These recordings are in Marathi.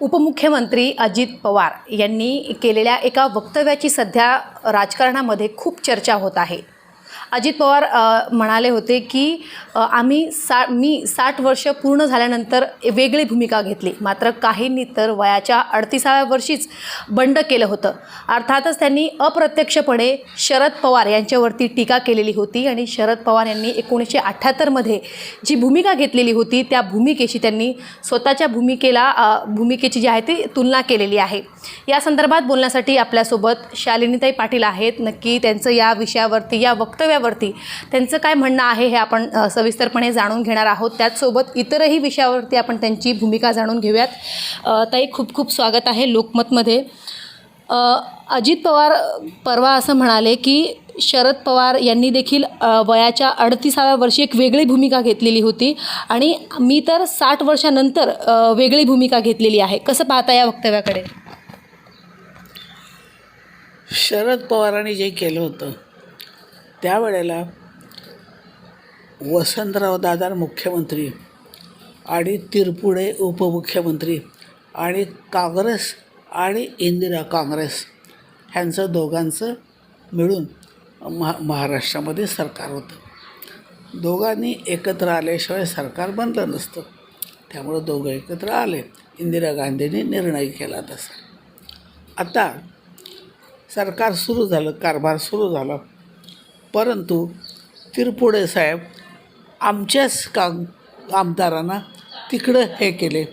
उपमुख्यमंत्री अजित पवार यांनी केलेल्या एका वक्तव्याची सध्या राजकारणामध्ये खूप चर्चा होत आहे. अजित पवार म्हणाले होते की आम्ही सा मी साठ वर्ष पूर्ण झाल्यानंतर वेगळी भूमिका घेतली. मात्र काहींनी तर वयाच्या अडतीसाव्या वर्षीच बंड केलं होतं. अर्थातच त्यांनी अप्रत्यक्षपणे शरद पवार यांच्यावरती टीका केलेली होती आणि शरद पवार यांनी एकोणीसशे अठ्ठ्याहत्तरमध्ये जी भूमिका घेतलेली होती त्या भूमिकेशी त्यांनी स्वतःच्या भूमिकेला भूमिकेची जी आहे ती तुलना केलेली आहे. या संदर्भात बोलण्यासाठी आपल्यासोबत शालिनीताई पाटील आहेत. नक्की त्यांचं या विषयावरती या विषयावरती. त्यांचं काय म्हणणं आहे हे आपण सविस्तरपणे जाणून घेणार आहोत. त्याचसोबत इतरही विषयावरती आपण त्यांची भूमिका जाणून घेऊयात. ताई खूप खूप स्वागत आहे लोकमतमध्ये. अजित पवार परवा असं म्हणाले की शरद पवार यांनी देखील वयाच्या अडतीसाव्या वर्षी एक वेगळी भूमिका घेतलेली होती आणि मी तर साठ वर्षानंतर वेगळी भूमिका घेतलेली आहे. कसं पाहता या वक्तव्याकडे? शरद पवारांनी जे केलं होतं त्यावेळेला वसंतराव दादा मुख्यमंत्री आणि तिरपुडे उपमुख्यमंत्री आणि काँग्रेस आणि इंदिरा काँग्रेस ह्यांचं दोघांचं मिळून महा महाराष्ट्रामध्ये सरकार होतं. दोघांनी एकत्र आल्याशिवाय सरकार बनलं नसतं. त्यामुळं दोघं एकत्र आले. इंदिरा गांधींनी निर्णय केला तसा. आता सरकार सुरू झालं कारभार सुरू झाला. परंतु तिरपुडे साहेब आमच्याच काम आमदारांना तिकडं हे केले.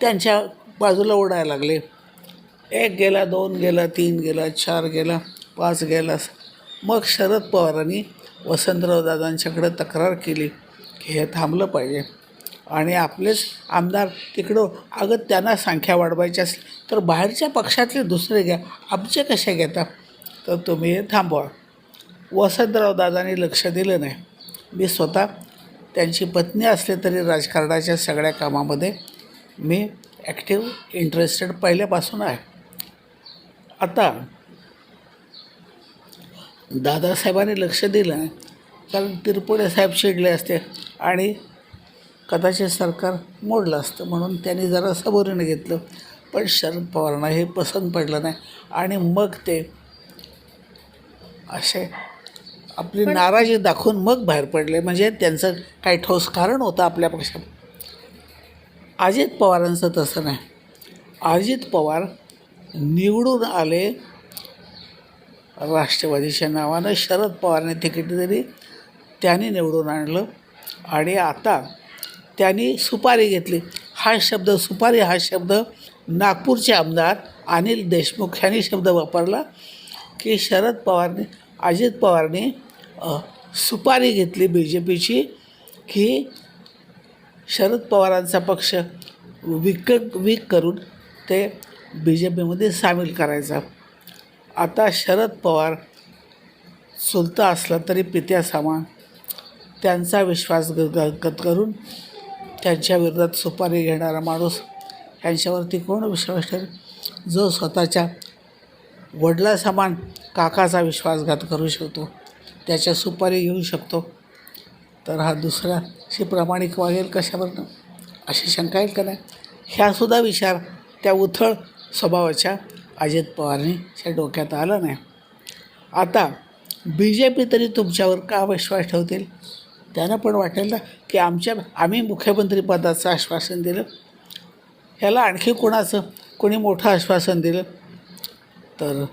त्यांच्या बाजूला ओढायला लागले. एक गेला दोन गेला तीन गेला चार गेला पाच गेला. मग शरद पवारांनी वसंतराव दादांच्याकडे तक्रार केली की हे थांबलं पाहिजे. आणि आपलेच आमदार तिकडं अगं त्यांना संख्या वाढवायची असेल तर बाहेरच्या पक्षातले दुसरे घ्या आमचे कसे घेता? तर तुम्ही हे थांबवा. वसंतराव दादांनी लक्ष दिलं नाही. मी स्वतः त्यांची पत्नी असले तरी राजकारणाच्या सगळ्या कामामध्ये मी ॲक्टिव्ह इंटरेस्टेड पहिल्यापासून आहे. आता दादासाहेबांनी लक्ष दिलं नाही कारण तिरपुडे साहेब चिडले असते आणि कदाचित सरकार मोडलं असतं म्हणून त्यांनी जरा सबुरीने घेतलं. पण शरद पवारांना हे पसंत पडलं नाही आणि मग ते असे आपली नाराजी दाखवून मग बाहेर पडले. म्हणजे त्यांचं काही ठोस कारण होतं आपल्या पक्षात अजित पवारांचं तसं नाही. अजित पवार निवडून आले राष्ट्रवादीच्या नावानं. शरद पवारने तिकीट दिली त्यांनी निवडून आणलं आणि आता त्यांनी सुपारी घेतली. हा शब्द सुपारी हा शब्द नागपूरचे आमदार अनिल देशमुख यांनी शब्द वापरला की शरद पवारने अजित पवारने सुपारी घेतली बी जे पीची की शरद पवारांचा पक्ष विक वीक करून ते बी जे पीमध्ये सामील करायचा. आता शरद पवार चुलता असला तरी पित्या सामान. त्यांचा विश्वास गत करून त्यांच्या विरोधात सुपारी घेणारा माणूस यांच्यावरती कोण विश्वास ठेवेल? जो स्वतःच्या वडिलासमान काकाचा विश्वासघात करू शकतो त्याच्या सुपारी घेऊ शकतो. तर हा दुसऱ्याशी प्रामाणिक वागेल कशावरनं? अशी शंका येईल का नाही? ह्यासुद्धा विचार त्या उथळ स्वभावाच्या अजित पवारांच्या डोक्यात आला नाही. आता बी जे पी तरी तुमच्यावर का विश्वास ठेवतील? त्यांना पण वाटेल ना की आमच्या आम्ही मुख्यमंत्रीपदाचं आश्वासन दिलं. ह्याला आणखी कोणाचं कोणी मोठं आश्वासन दिलं? तर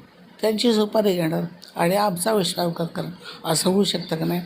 त्यांची सुपारी घेणार आणि आमचा विश्वासघात करणार असं होऊ शकतं का नाही?